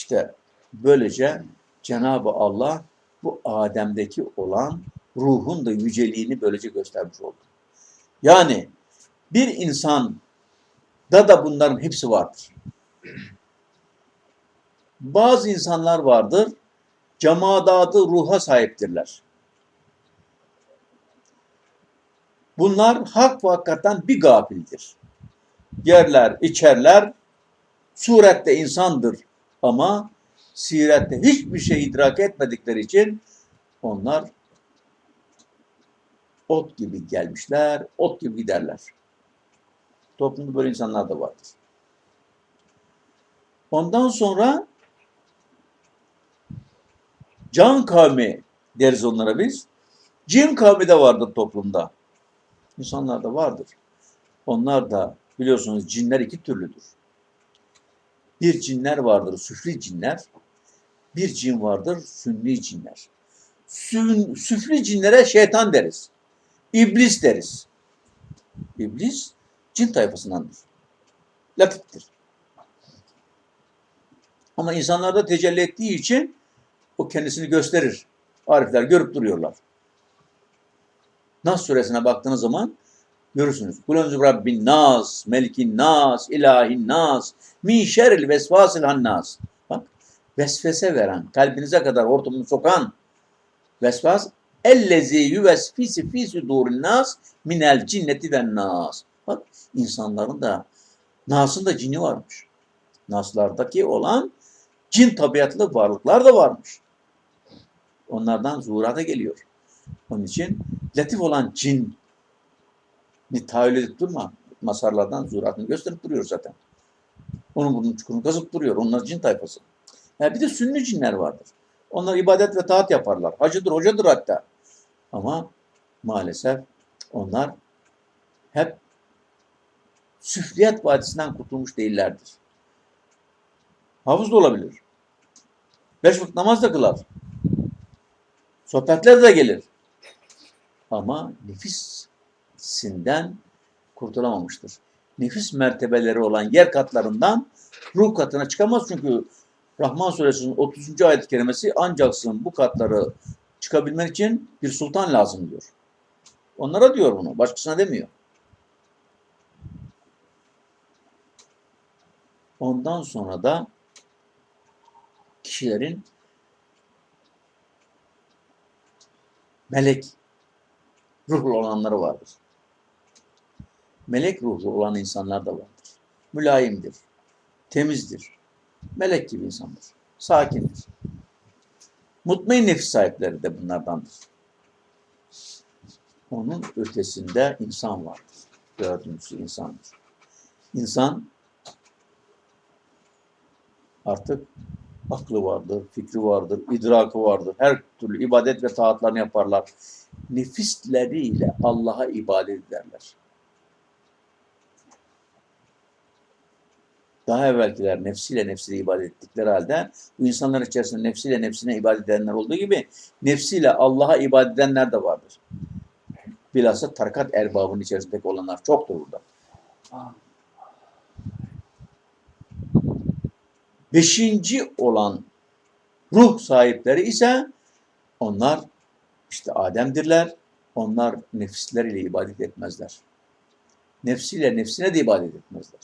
İşte böylece Cenab-ı Allah bu Adem'deki olan ruhun da yüceliğini böylece göstermiş oldu. Yani bir insan da da bunların hepsi vardır. Bazı insanlar vardır, cemadatı ruha sahiptirler. Bunlar hak ve hakikaten bir gafildir. Yerler, içerler, surette insandır ama sirette hiçbir şey idrak etmedikleri için onlar ot gibi gelmişler, ot gibi giderler. Toplumda böyle insanlar da vardır. Ondan sonra can kavmi deriz onlara biz. Cin kavmi de vardır toplumda. İnsanlarda vardır. Onlar da biliyorsunuz cinler iki türlüdür. Bir cinler vardır, süfli cinler. Bir cin vardır, sünni cinler. Sün, süfli cinlere şeytan deriz. İblis deriz. İblis cin tayfasındandır. Latiftir. Ama insanlarda tecelli ettiği için o kendisini gösterir. Arifler görüp duruyorlar. Nas suresine baktığınız zaman görürsünüz. Kulunzu Rabbin nas, melikin nas, ilahin nas, min şerril vesvasil hannas. Bak, vesvese veren, kalbinize kadar hortumunu sokan vesvas ellezi yüvesfisi fi sudurin nas minel cinneti ve nas. Bak, insanların da nasın da cini varmış. Naslardaki olan cin tabiatlı varlıklar da varmış. Onlardan zuhurata geliyor. Onun için latif olan cin bir tahayyül edip durma. Masarlardan zuhuratını gösterip duruyor zaten. Onun bunun çukurunu kazıp duruyor. Onlar cin tayfası. Ya bir de sünni cinler vardır. Onlar ibadet ve taat yaparlar. Hacıdır, hocadır hatta. Ama maalesef onlar hep süfliyet vadisinden kurtulmuş değillerdir. Hafız da olabilir. Beş vakit namaz da kılar. Sohbetler de gelir. Ama nefisinden kurtulamamıştır. Nefis mertebeleri olan yer katlarından ruh katına çıkamaz çünkü Rahman suresinin 30. ayet-i kerimesi ancaksın bu katları çıkabilmen için bir sultan lazım diyor. Onlara diyor bunu, başkasına demiyor. Ondan sonra da kişilerin melek ruhlu olanları vardır. Melek ruhlu olan insanlar da vardır. Mülayimdir, temizdir, melek gibi insandır, sakindir. Mutmain nefis sahipleri de bunlardandır. Onun ötesinde insan vardır. Dördüncüsü insandır. İnsan artık aklı vardır, fikri vardır, idrakı vardır. Her türlü ibadet ve taatlarını yaparlar. Nefisleriyle Allah'a ibadet ederler. Daha evvelkiler nefsiyle nefsine ibadet ettikleri halde bu insanların içerisinde nefsiyle nefsine ibadet edenler olduğu gibi nefsiyle Allah'a ibadet edenler de vardır. Bilhassa tarikat erbabının içerisindeki olanlar çoktur burada. Beşinci olan ruh sahipleri ise onlar işte Adem'dirler. Onlar nefisleriyle ibadet etmezler. Nefsiyle nefsine de ibadet etmezler.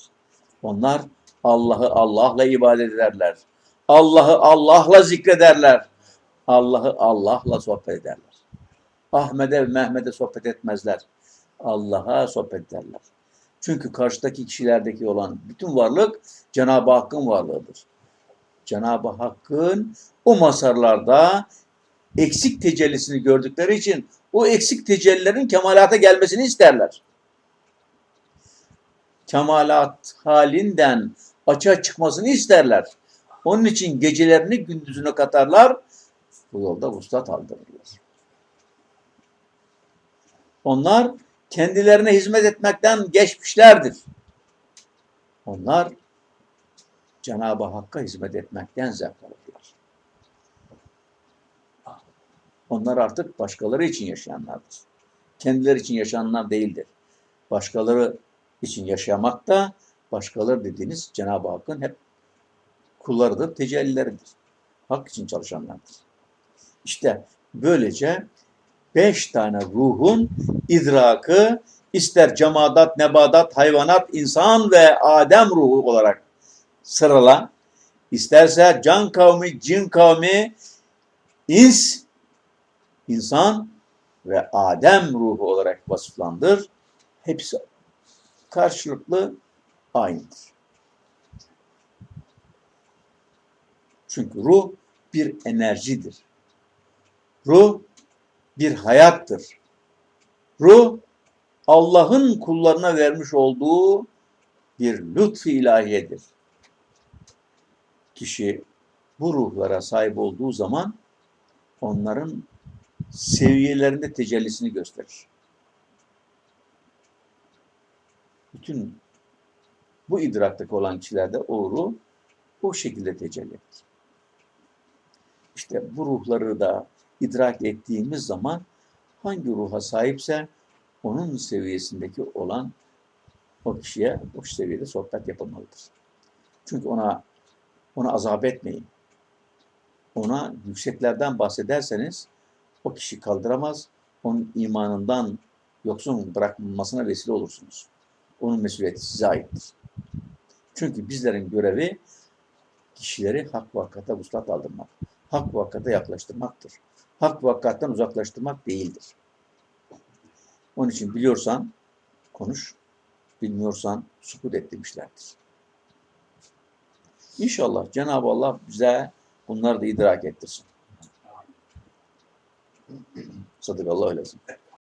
Onlar Allah'ı Allah'la ibadet ederler. Allah'ı Allah'la zikrederler. Allah'ı Allah'la sohbet ederler. Ahmet'e Mehmet'e sohbet etmezler. Allah'a sohbet ederler. Çünkü karşıdaki kişilerdeki olan bütün varlık Cenab-ı Hakk'ın varlığıdır. Cenab-ı Hakk'ın o masarlarda eksik tecellisini gördükleri için o eksik tecellilerin kemalata gelmesini isterler. Kemalat halinden açığa çıkmasını isterler. Onun için gecelerini gündüzüne katarlar. Bu yolda vuslat aldırırlar. Onlar kendilerine hizmet etmekten geçmişlerdir. Onlar Cenab-ı Hakk'a hizmet etmekten zevk alırlar. Onlar artık başkaları için yaşayanlardır. Kendileri için yaşayanlar değildir. Başkaları için yaşamak da başkaları dediğiniz Cenab-ı Hakk'ın hep kullarıdır, tecellileridir. Hak için çalışanlardır. İşte böylece beş tane ruhun idrakı ister cemadat, nebadat, hayvanat, insan ve Adem ruhu olarak sırala, isterse can kavmi, cin kavmi, ins, insan ve Adem ruhu olarak vasıflandır. Hepsi karşılıklı aynıdır. Çünkü ruh bir enerjidir. Ruh bir hayattır. Ruh Allah'ın kullarına vermiş olduğu bir lütfu ilahiyedir. Kişi bu ruhlara sahip olduğu zaman onların seviyelerinde tecellisini gösterir. Bütün bu idraktaki olan kişilerde o ruh o şekilde tecelli eder. İşte bu ruhları da idrak ettiğimiz zaman hangi ruha sahipse onun seviyesindeki olan o kişiye o seviyede sohbet yapılmalıdır. Çünkü ona ona azap etmeyin. Ona yükseklerden bahsederseniz o kişi kaldıramaz. Onun imanından yoksun bırakılmasına vesile olursunuz. Onun mesuliyeti size aittir. Çünkü bizlerin görevi kişileri hak ve hakikate vuslat aldırmak. Hak ve hakikate yaklaştırmaktır. Hak ve hakikatten uzaklaştırmak değildir. Onun için biliyorsan konuş, bilmiyorsan sukut et demişlerdir. İnşallah Cenab-ı Allah bize bunları da idrak ettirsin. Sadıkallahu aleyhi ve.